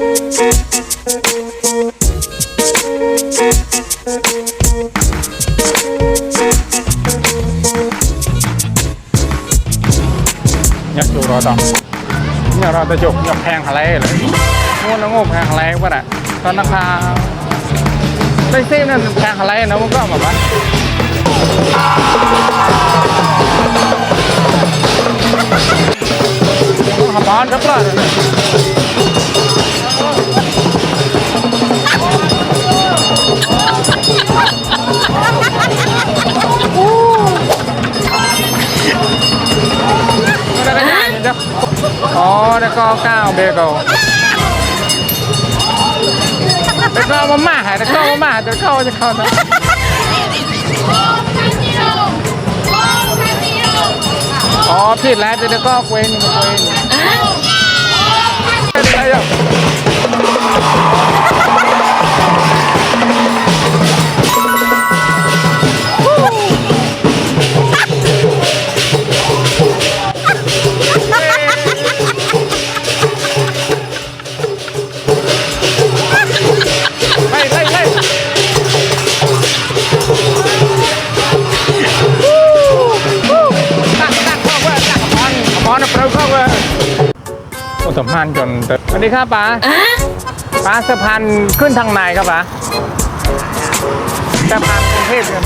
อยักจูรอต่องเนี่ยเราจะจบหยกแพงอะไรเลยงูน้องงบแพงอะไรวะน่ะตอนราคาไปซีนั่นแพงอะไรนะมันก็แบบว่าต้องหาบ้านครับล่ะ อ๋อได้ก็เก้าเบเกลแต่ก็เอามาม่าหายแต่ก็เอามาม่าแต่ก็เอาจะเข้านะอ๋อผิดแล้วแต่เดี๋ยวก็เว้นเว้น สมพันธ์จนเติบสวัสดีครับป๋าป๋าสะพานขึ้นทางไหนครับป๋าสะพานกรุงเทพเนี่ย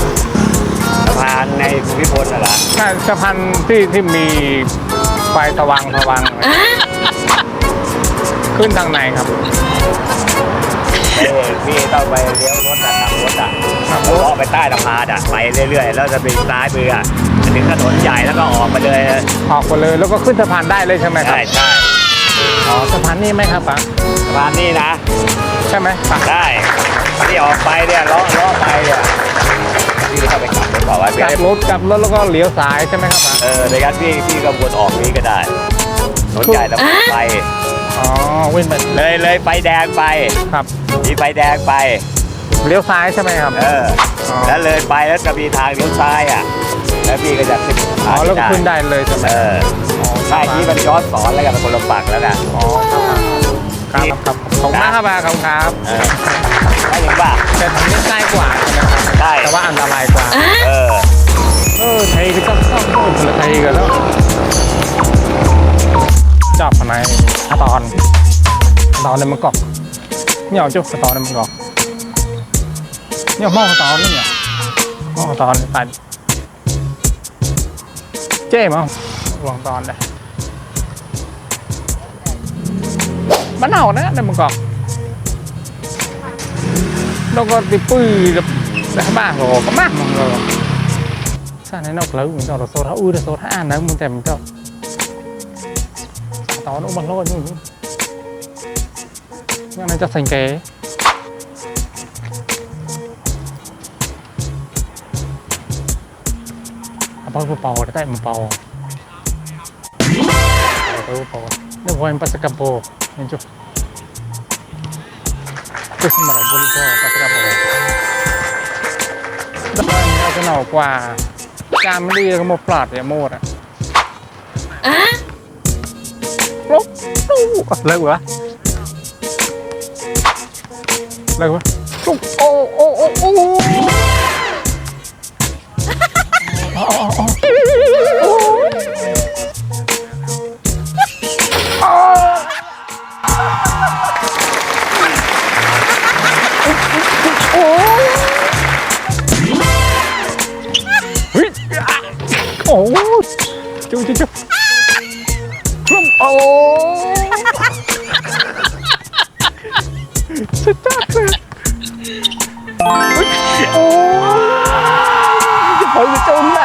สะพานในภูมิพลน่ะล่ะใช่สะพานที่ที่มีไฟสว่างสว่างขึ้นทางไหนครับเออพี่ต้องไปเลี้ยวรถอะขับรถอะขับรถเลาะไปใต้สะพานอะไปเรื่อยๆ แล้วจะไปซ้ายมืออะถึงถนนใหญ่แล้วก็ออกมาเลย ออกไปเลยแล้วก็ขึ้นสะพานได้เลยใช่ไหมครับ ใช่ใช่ อ๋อสะพานนี้ไหมครับป๋าสะพานนี้นะ ใช่ไหมป๋าได้ที่ออกไปเนี่ยเลาะเลาะไปเนี่ยพี่ก็ต้องไปขับรถบอกว่ากลับรถกลับรถแล้วก็เลี้ยวซ้ายใช่ไหมครับป๋าเออในการพี่พี่ก็วนออกนี้ก็ได้ถนนใหญ่แล้วไปอ๋อวิ่งไปเลยเลยไฟแดงไปครับมีไฟแดงไป เลี้ยวซ้ายใช่ไหมครับ เอออ๋อแล้วเลยไปแล้วจะมีทางเลี้ยวซ้ายอะ แล้วพี่ก็จะขึ้นอ๋อแล้วก็ขึ้นได้เลยใช่ไหมเอออ๋อใช่ที่มันย้อนสอนแล้วกันเป็นคนละฝั่งแล้วกันอ๋อครับครับครับขอบคุณมากครับป๋าขอบคุณครับเออได้ยังป่ะแต่ทางนี้ใกล้กว่าใช่ไหมครับใช่แต่ว่าอันตรายกว่า เออเออไทยก็ต้องต้องโทษคนละไทยกันแล้วจับอะไรตอนตอนในมันกอกเนี่ยเอาจุกตอนในมันกอก เนี่ยมองตอนนี่เนี่ยมองตอนไปเจ๊มั้งวางตอนเลยมันเอานะในมันกอกแล้วก็ติปื้อได้บ้างก็ก็มากมันก็ sao này nó lớn mình cho nó số tháo ui nó số tháo nó mình tìm cho tao nó bằng lôi như nhưng này cho thành kế bầu nên chú cái gì mà là bầu bầu pasca bầu đó là cái nào qua จามไม่ดีก็มาปลาดอย่าโมดอะลุกตู้เลิกวะเลิกวะลุกโอ้โอ้โอ้โอ้อ๋ออ๋ออ๋ออ๋อโอ้เฮ้ยอะโอ้จุ๊จุ๊จุ๊ครุ่มโอ้ สุดยอดเลยเฮ้ยโอ้จะพอ